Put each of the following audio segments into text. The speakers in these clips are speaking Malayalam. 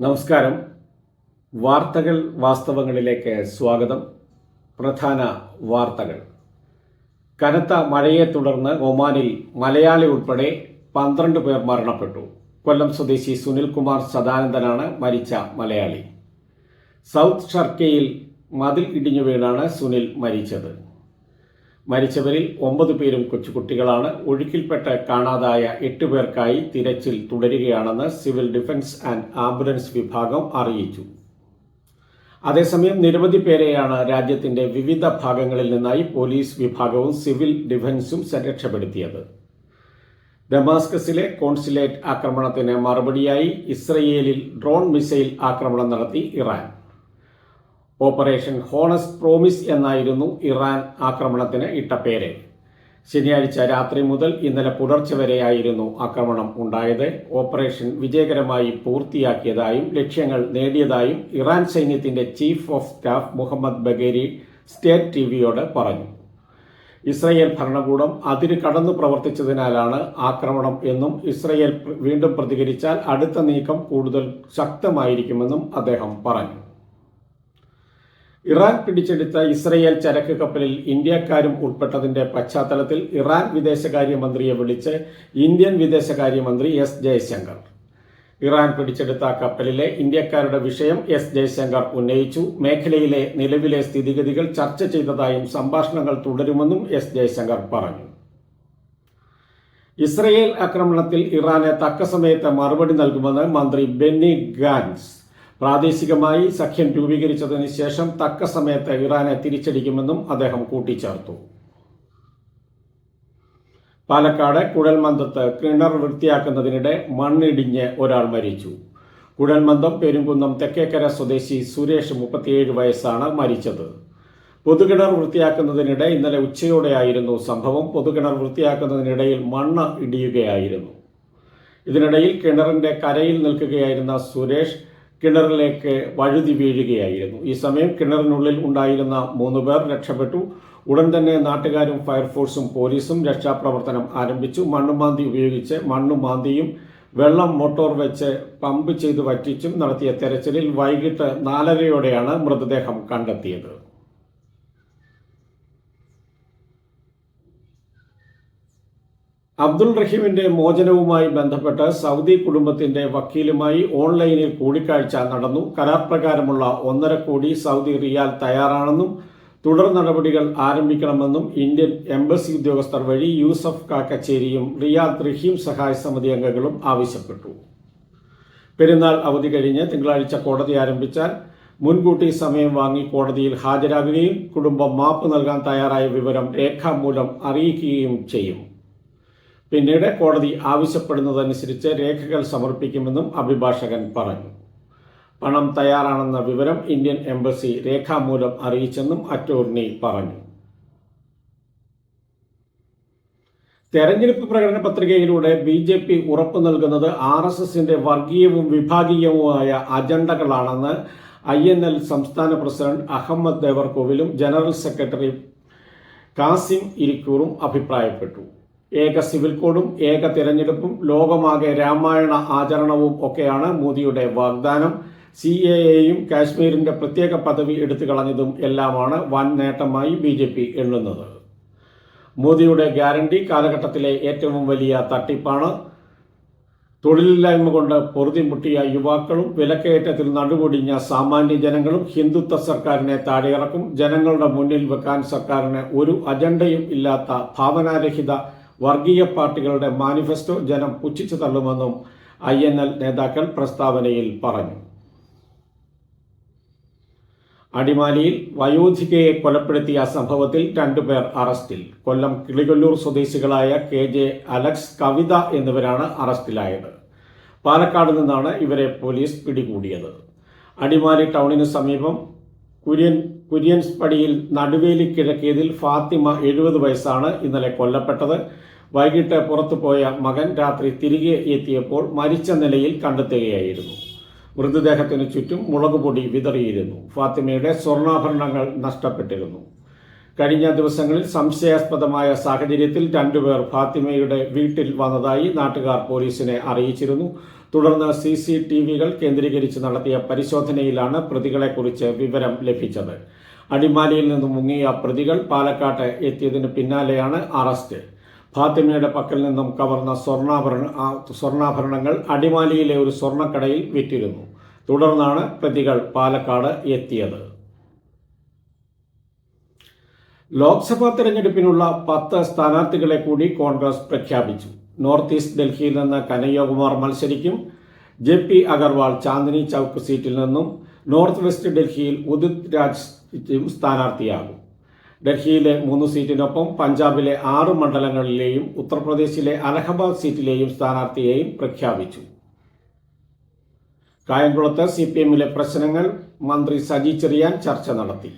നമസ്കാരം. വാർത്തകൾ വാസ്തവങ്ങളിലേക്ക് സ്വാഗതം. പ്രധാന വാർത്തകൾ. കനത്ത മഴയെ തുടർന്ന് ഒമാനിൽ മലയാളി ഉൾപ്പെടെ പന്ത്രണ്ട് പേർ മരണപ്പെട്ടു. കൊല്ലം സ്വദേശി സുനിൽകുമാർ സദാനന്ദനാണ് മരിച്ച മലയാളി. സൗത്ത് ഷർക്കയിൽ മതിൽ ഇടിഞ്ഞു വീണാണ് സുനിൽ മരിച്ചത്. മരിച്ചവരിൽ ഒമ്പത് പേരും കൊച്ചുകുട്ടികളാണ്. ഒഴുക്കിൽപ്പെട്ട് കാണാതായ എട്ട് പേർക്കായി തിരച്ചിൽ തുടരുകയാണെന്ന് സിവിൽ ഡിഫൻസ് ആൻഡ് ആംബുലൻസ് വിഭാഗം അറിയിച്ചു. അതേസമയം നിരവധി പേരെയാണ് രാജ്യത്തിന്റെ വിവിധ ഭാഗങ്ങളിൽ നിന്നായി പോലീസ് വിഭാഗവും സിവിൽ ഡിഫൻസും രക്ഷപ്പെടുത്തിയത് ഡമാസ്കസിലെ കോൺസുലേറ്റ് ആക്രമണത്തിന് മറുപടിയായി ഇസ്രയേലിൽ ഡ്രോൺ മിസൈൽ ആക്രമണം നടത്തി ഇറാൻ. ഓപ്പറേഷൻ ഹോണസ് പ്രോമിസ് എന്നായിരുന്നു ഇറാൻ ആക്രമണത്തിന് ഇട്ട പേര്. ശനിയാഴ്ച രാത്രി മുതൽ ഇന്നലെ പുലർച്ചെ വരെയായിരുന്നു ആക്രമണം ഉണ്ടായത്. ഓപ്പറേഷൻ വിജയകരമായി പൂർത്തിയാക്കിയതായും ലക്ഷ്യങ്ങൾ നേടിയതായും ഇറാൻ സൈന്യത്തിന്റെ chief of staff Mohammad Bagheri state T വിയോട് പറഞ്ഞു. ഇസ്രയേൽ ഭരണകൂടം അതിര് കടന്നു പ്രവർത്തിച്ചതിനാലാണ് ആക്രമണം എന്നും ഇസ്രയേൽ വീണ്ടും പ്രതികരിച്ചാൽ അടുത്ത നീക്കം കൂടുതൽ ശക്തമായിരിക്കുമെന്നും അദ്ദേഹം പറഞ്ഞു. ഇറാൻ പിടിച്ചെടുത്ത ഇസ്രയേൽ ചരക്ക് കപ്പലിൽ ഇന്ത്യക്കാരും ഉൾപ്പെട്ടതിന്റെ പശ്ചാത്തലത്തിൽ ഇറാൻ വിദേശകാര്യമന്ത്രിയെ വിളിച്ച് ഇന്ത്യൻ വിദേശകാര്യമന്ത്രി എസ് ജയശങ്കർ. ഇറാൻ പിടിച്ചെടുത്ത കപ്പലിലെ ഇന്ത്യക്കാരുടെ വിഷയം എസ് ജയശങ്കർ ഉന്നയിച്ചു. മേഖലയിലെ നിലവിലെ സ്ഥിതിഗതികൾ ചർച്ച ചെയ്തതായും സംഭാഷണങ്ങൾ തുടരുമെന്നും എസ് ജയശങ്കർ പറഞ്ഞു. ഇസ്രയേൽ ആക്രമണത്തിൽ ഇറാന് തക്ക സമയത്ത് മറുപടി നൽകുമെന്ന് മന്ത്രി ബെന്നി ഗാൻസ്. പ്രാദേശികമായി സഖ്യം രൂപീകരിച്ചതിന് ശേഷം തക്ക സമയത്ത് ഇറാനെ തിരിച്ചടിക്കുമെന്നും അദ്ദേഹം കൂട്ടിച്ചേർത്തു. പാലക്കാട് കുഴൽമന്ദത്ത് കിണർ വൃത്തിയാക്കുന്നതിനിടെ മണ്ണിടിഞ്ഞ് ഒരാൾ മരിച്ചു. കുഴൽമന്ദം പെരുങ്കുന്നം തെക്കേക്കര സ്വദേശി സുരേഷ് മുപ്പത്തിയേഴ് വയസ്സാണ് മരിച്ചത്. പൊതുകിണർ വൃത്തിയാക്കുന്നതിനിടെ ഇന്നലെ ഉച്ചയോടെയായിരുന്നു സംഭവം. പൊതുകിണർ വൃത്തിയാക്കുന്നതിനിടയിൽ മണ്ണ് ഇടിയുകയായിരുന്നു. ഇതിനിടയിൽ കിണറിന്റെ കരയിൽ നിൽക്കുകയായിരുന്ന സുരേഷ് കിണറിലേക്ക് വഴുതി വീഴുകയായിരുന്നു. ഈ സമയം കിണറിനുള്ളിൽ ഉണ്ടായിരുന്ന മൂന്ന് പേർ രക്ഷപ്പെട്ടു. ഉടൻ തന്നെ നാട്ടുകാരും ഫയർഫോഴ്സും പോലീസും രക്ഷാപ്രവർത്തനം ആരംഭിച്ചു. മണ്ണുമാന്തി ഉപയോഗിച്ച് മണ്ണുമാന്തിയും വെള്ളം മോട്ടോർ വെച്ച് പമ്പ് ചെയ്ത് വറ്റിച്ചും നടത്തിയ തെരച്ചിലിൽ വൈകിട്ട് നാലരയോടെയാണ് മൃതദേഹം കണ്ടെത്തിയത്. അബ്ദുൾ റഹീമിന്റെ മോചനവുമായി ബന്ധപ്പെട്ട് സൗദി കുടുംബത്തിന്റെ വക്കീലുമായി ഓൺലൈനിൽ കൂടിക്കാഴ്ച നടന്നു. കരാർ പ്രകാരമുള്ള ഒന്നര കോടി സൗദി റിയാൽ തയ്യാറാണെന്നും തുടർ നടപടികൾ ആരംഭിക്കണമെന്നും ഇന്ത്യൻ എംബസി ഉദ്യോഗസ്ഥർ വഴി യൂസഫ് കാക്കച്ചേരിയും റിയാദ് റഹീം സഹായ സമിതി അംഗങ്ങളും ആവശ്യപ്പെട്ടു. പെരുന്നാൾ അവധി കഴിഞ്ഞ് തിങ്കളാഴ്ച കോടതി ആരംഭിച്ചാൽ മുൻകൂട്ടി സമയം വാങ്ങി കോടതിയിൽ ഹാജരാകുകയും കുടുംബം മാപ്പ് നൽകാൻ തയ്യാറായ വിവരം രേഖാമൂലം അറിയിക്കുകയും ചെയ്യും. പിന്നീട് കോടതി ആവശ്യപ്പെടുന്നതനുസരിച്ച് രേഖകൾ സമർപ്പിക്കുമെന്നും അഭിഭാഷകൻ പറഞ്ഞു. പണം തയ്യാറാണെന്ന വിവരം ഇന്ത്യൻ എംബസി രേഖാമൂലം അറിയിച്ചെന്നും അറ്റോർണി പറഞ്ഞു. തെരഞ്ഞെടുപ്പ് പ്രകടന പത്രികയിലൂടെ ബി ജെ പി ഉറപ്പു നൽകുന്നത് ആർ എസ് എസിന്റെ വർഗീയവും വിഭാഗീയവുമായ അജണ്ടകളാണെന്ന് ഐ എൻ എൽ സംസ്ഥാന പ്രസിഡന്റ് അഹമ്മദ് ദേവർകോവിലും ജനറൽ സെക്രട്ടറി കാസിം ഇരിക്കൂറും അഭിപ്രായപ്പെട്ടു. ഏക സിവിൽ കോഡും ഏക തിരഞ്ഞെടുപ്പും ലോകമാകെ രാമായണ ആചരണവും ഒക്കെയാണ് മോദിയുടെ വാഗ്ദാനം. സി എ എയും കാശ്മീരിന്റെ പ്രത്യേക പദവി എടുത്തു കളഞ്ഞതും എല്ലാമാണ് വൻ നേട്ടമായി ബി ജെ പി എണ്ണുന്നത്. മോദിയുടെ ഗ്യാരണ്ടി കാലഘട്ടത്തിലെ ഏറ്റവും വലിയ തട്ടിപ്പാണ്. തൊഴിലില്ലായ്മ കൊണ്ട് പൊറുതിമുട്ടിയ യുവാക്കളും വിലക്കയറ്റത്തിൽ നടുപൊടിഞ്ഞ സാമാന്യ ജനങ്ങളും ഹിന്ദുത്വ സർക്കാരിനെ താഴെയിറക്കും. ജനങ്ങളുടെ മുന്നിൽ വെക്കാൻ സർക്കാരിന് ഒരു അജണ്ടയും ഇല്ലാത്ത ഭാവനാരഹിത വർഗീയ പാർട്ടികളുടെ മാനിഫെസ്റ്റോ ജനം പുച്ഛിച്ചു തള്ളുമെന്നും ഐ എൻ എൽ നേതാക്കൾ പ്രസ്താവനയിൽ പറഞ്ഞു. അടിമാലിയിൽ വയോധികയെ കൊലപ്പെടുത്തിയ സംഭവത്തിൽ രണ്ടുപേർ അറസ്റ്റിൽ. കൊല്ലം കിളികൊല്ലൂർ സ്വദേശികളായ കെ ജെ അലക്സ് കവിത എന്നിവരാണ് അറസ്റ്റിലായത്. പാലക്കാട് നിന്നാണ് ഇവരെ പോലീസ് പിടികൂടിയത്. അടിമാലി ടൗണിന് സമീപം കുര്യൻ കുര്യൻസ് പടിയിൽ നടുവേലി കിഴക്കിയതിൽ ഫാത്തിമ എഴുപത് വയസ്സാണ് ഇന്നലെ കൊല്ലപ്പെട്ടത്. വൈകിട്ട് പുറത്തുപോയ മകൻ രാത്രി തിരികെ എത്തിയപ്പോൾ മരിച്ച നിലയിൽ കണ്ടെത്തുകയായിരുന്നു. മൃതദേഹത്തിനു ചുറ്റും മുളകുപൊടി വിതറിയിരുന്നു. ഫാത്തിമയുടെ സ്വർണാഭരണങ്ങൾ നഷ്ടപ്പെട്ടിരുന്നു. കഴിഞ്ഞ ദിവസങ്ങളിൽ സംശയാസ്പദമായ സാഹചര്യത്തിൽ രണ്ടുപേർ ഫാത്തിമയുടെ വീട്ടിൽ വന്നതായി നാട്ടുകാർ പോലീസിനെ അറിയിച്ചിരുന്നു. തുടർന്ന് സി സി ടി വികൾ കേന്ദ്രീകരിച്ച് നടത്തിയ പരിശോധനയിലാണ് പ്രതികളെക്കുറിച്ച് വിവരം ലഭിച്ചത്. അടിമാലിയിൽ നിന്ന് മുങ്ങിയ പ്രതികൾ പാലക്കാട്ട് എത്തിയതിന് പിന്നാലെയാണ് അറസ്റ്റ്. ഫാത്തിമയുടെ പക്കൽ നിന്നും കവർന്ന സ്വർണാഭരണ സ്വർണാഭരണങ്ങൾ അടിമാലിയിലെ ഒരു സ്വർണക്കടയിൽ വിറ്റിരുന്നു. തുടർന്നാണ് പ്രതികൾ പാലക്കാട് എത്തിയത്. ലോക്സഭാ തെരഞ്ഞെടുപ്പിനുള്ള പത്ത് സ്ഥാനാർത്ഥികളെ കൂടി കോൺഗ്രസ് പ്രഖ്യാപിച്ചു. നോർത്ത് ഈസ്റ്റ് ഡൽഹിയിൽ നിന്ന് കനയ്യകുമാർ മത്സരിക്കും. ജെ പി അഗർവാൾ ചാന്ദിനി ചൌക്ക് സീറ്റിൽ നിന്നും നോർത്ത് വെസ്റ്റ് ഡൽഹിയിൽ ഉദിത് രാജ് സ്ഥാനാർത്ഥിയാകും. ഡൽഹിയിലെ മൂന്ന് സീറ്റിനൊപ്പം പഞ്ചാബിലെ ആറ് മണ്ഡലങ്ങളിലെയും ഉത്തർപ്രദേശിലെ അലഹബാദ് സീറ്റിലെയും സ്ഥാനാർത്ഥിയെയും പ്രഖ്യാപിച്ചു. കായംകുളത്ത് സി പി എമ്മിലെ പ്രശ്നങ്ങൾ മന്ത്രി സജി ചെറിയാൻ ചർച്ച നടത്തി.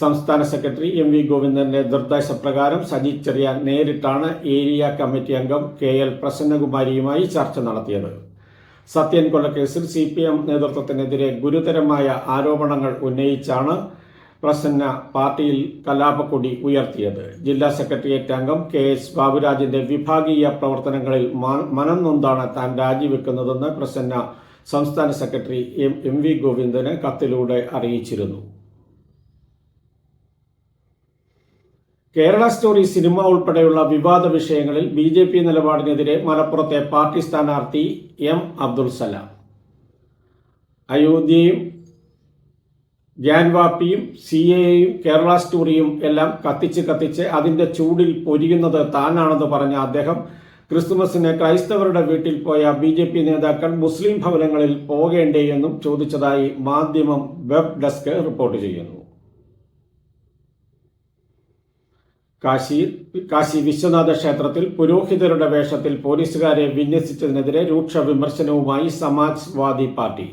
സംസ്ഥാന സെക്രട്ടറി എം വി ഗോവിന്ദന്റെ നിർദ്ദേശപ്രകാരം സജി ചെറിയാൻ നേരിട്ടാണ് ഏരിയ കമ്മിറ്റി അംഗം കെ എൽ പ്രസന്നകുമാരിയുമായി ചർച്ച നടത്തിയത്. സത്യൻ കൊലക്കേസിൽ സി പി എം നേതൃത്വത്തിനെതിരെ ഗുരുതരമായ ആരോപണങ്ങൾ ഉന്നയിച്ചാണ് പ്രസന്ന പാർട്ടിയിൽ കലാപക്കൊടി ഉയർത്തിയത്. ജില്ലാ സെക്രട്ടേറിയറ്റ് അംഗം കെ എസ് ബാബുരാജിന്റെ വിഭാഗീയ പ്രവർത്തനങ്ങളിൽ മനം നൊന്താണ് താൻ രാജിവെക്കുന്നതെന്ന് പ്രസന്ന സംസ്ഥാന സെക്രട്ടറി എം എം വി ഗോവിന്ദന് കത്തിലൂടെ അറിയിച്ചിരുന്നു. കേരള സ്റ്റോറി സിനിമ ഉൾപ്പെടെയുള്ള വിവാദ വിഷയങ്ങളിൽ ബി ജെ പി നിലപാടിനെതിരെ മലപ്പുറത്തെ പാർട്ടി സ്ഥാനാർത്ഥി എം അബ്ദുൽ സലാം. അയോധ്യയും ഗ്യാൻവാപ്പിയും സി എയും കേരള സ്റ്റോറിയും എല്ലാം കത്തിച്ച് കത്തിച്ച് അതിന്റെ ചൂടിൽ പൊരിയുന്നത് താനാണെന്ന് പറഞ്ഞ അദ്ദേഹം ക്രിസ്തുമസിന് ക്രൈസ്തവരുടെ വീട്ടിൽ പോയ ബി ജെ പി നേതാക്കൾ മുസ്ലിം ഭവനങ്ങളിൽ പോകേണ്ടേ എന്നും ചോദിച്ചതായി മാധ്യമം വെബ് ഡെസ്ക് റിപ്പോർട്ട് ചെയ്യുന്നു. കാശി കാശി വിശ്വനാഥ ക്ഷേത്രത്തിൽ പുരോഹിതരുടെ വേഷത്തിൽ പോലീസുകാരെ വിന്യസിച്ചതിനെതിരെ രൂക്ഷ വിമർശനവുമായി സമാജ്വാദി പാർട്ടി.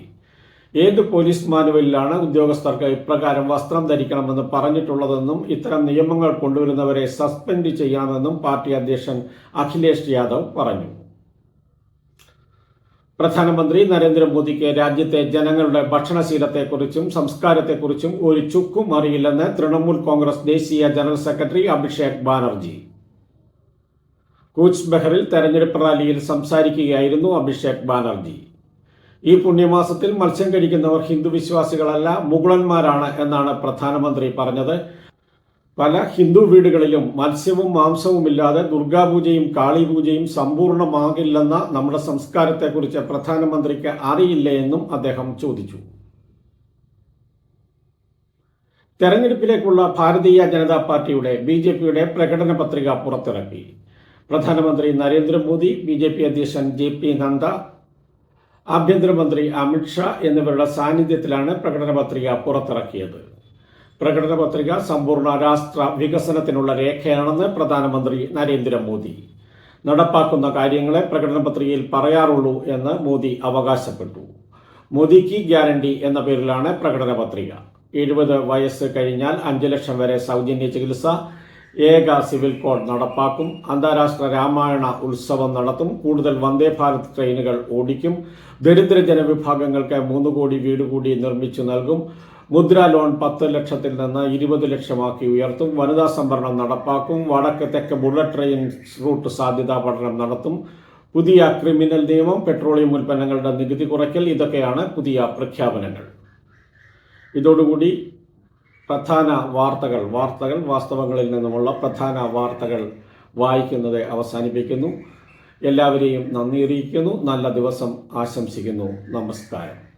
ഏത് പോലീസ് മാനുവലിലാണ് ഉദ്യോഗസ്ഥർക്ക് ഇപ്രകാരം വസ്ത്രം ധരിക്കണമെന്ന് പറഞ്ഞിട്ടുള്ളതെന്നും ഇത്തരം നിയമങ്ങൾ കൊണ്ടുവരുന്നവരെ സസ്പെൻഡ് ചെയ്യാമെന്നും പാർട്ടി അധ്യക്ഷൻ അഖിലേഷ് യാദവ് പറഞ്ഞു. പ്രധാനമന്ത്രി നരേന്ദ്രമോദിക്ക് രാജ്യത്തെ ജനങ്ങളുടെ ഭക്ഷണശീലത്തെക്കുറിച്ചും സംസ്കാരത്തെക്കുറിച്ചും ഒരു ചുക്കും അറിയില്ലെന്ന് തൃണമൂൽ കോൺഗ്രസ് ദേശീയ ജനറൽ സെക്രട്ടറി അഭിഷേക് ബാനർജി. കൂച്ച് ബെഹറിൽ തെരഞ്ഞെടുപ്പ് റാലിയിൽ സംസാരിക്കുകയായിരുന്നു അഭിഷേക് ബാനർജി. ഈ പുണ്യമാസത്തിൽ മത്സ്യം കഴിക്കുന്നവർ ഹിന്ദു വിശ്വാസികളല്ല മുഗളന്മാരാണ് എന്നാണ് പ്രധാനമന്ത്രി പറഞ്ഞത്. പല ഹിന്ദു വീടുകളിലും മത്സ്യവും മാംസവും ഇല്ലാതെ ദുർഗാപൂജയും കാളിപൂജയും സമ്പൂർണമാകില്ലെന്ന നമ്മുടെ സംസ്കാരത്തെക്കുറിച്ച് പ്രധാനമന്ത്രിക്ക് അറിയില്ലേ എന്നും അദ്ദേഹം ചോദിച്ചു. തെരഞ്ഞെടുപ്പിലേക്കുള്ള ഭാരതീയ ജനതാ പാർട്ടിയുടെ ബി ജെ പിയുടെ പ്രകടന പത്രിക പുറത്തിറക്കി. പ്രധാനമന്ത്രി നരേന്ദ്രമോദി ബി ജെ പി അധ്യക്ഷൻ ജെ പി നദ്ദ ആഭ്യന്തരമന്ത്രി അമിത്ഷാ എന്നിവരുടെ സാന്നിധ്യത്തിലാണ് പ്രകടന പത്രിക പുറത്തിറക്കിയത്. പ്രകടന പത്രിക സമ്പൂർണ രാഷ്ട്ര വികസനത്തിനുള്ള രേഖയാണെന്ന് പ്രധാനമന്ത്രി നരേന്ദ്രമോദി. നടപ്പാക്കുന്ന കാര്യങ്ങളെ പ്രകടന പത്രികയിൽ പറയാറുള്ളൂ എന്ന് മോദി അവകാശപ്പെട്ടു. മോദിക്ക് ഗ്യാരണ്ടി എന്ന പേരിലാണ് പ്രകടന പത്രിക. എഴുപത് വയസ്സ് കഴിഞ്ഞാൽ അഞ്ചു ലക്ഷം വരെ സൗജന്യ ചികിത്സ ഏക സിവിൽ കോഡ് നടപ്പാക്കും അന്താരാഷ്ട്ര രാമായണ ഉത്സവം നടത്തും കൂടുതൽ വന്ദേ ഭാരത് ട്രെയിനുകൾ ഓടിക്കും ദരിദ്ര ജനവിഭാഗങ്ങൾക്ക് മൂന്ന് കോടി വീട് കൂടി നിർമ്മിച്ചു നൽകും മുദ്ര ലോൺ പത്ത് ലക്ഷത്തിൽ നിന്ന് ഇരുപത് ലക്ഷമാക്കി ഉയർത്തും. വനിതാ സംവരണം നടപ്പാക്കും. വടക്ക് തെക്ക് ബുള്ളറ്റ് ട്രെയിൻ റൂട്ട് സാധ്യതാ പഠനം നടത്തും. പുതിയ ക്രിമിനൽ നിയമം പെട്രോളിയം ഉൽപ്പന്നങ്ങളുടെ നികുതി കുറയ്ക്കൽ ഇതൊക്കെയാണ് പുതിയ പ്രഖ്യാപനങ്ങൾ. ഇതോടുകൂടി പ്രധാന വാർത്തകൾ വാർത്തകൾ വാസ്തവങ്ങളിൽ നിന്നുമുള്ള പ്രധാന വാർത്തകൾ വായിക്കുന്നത് അവസാനിപ്പിക്കുന്നു. എല്ലാവരെയും നന്ദി അറിയിക്കുന്നു. നല്ല ദിവസം ആശംസിക്കുന്നു. നമസ്കാരം.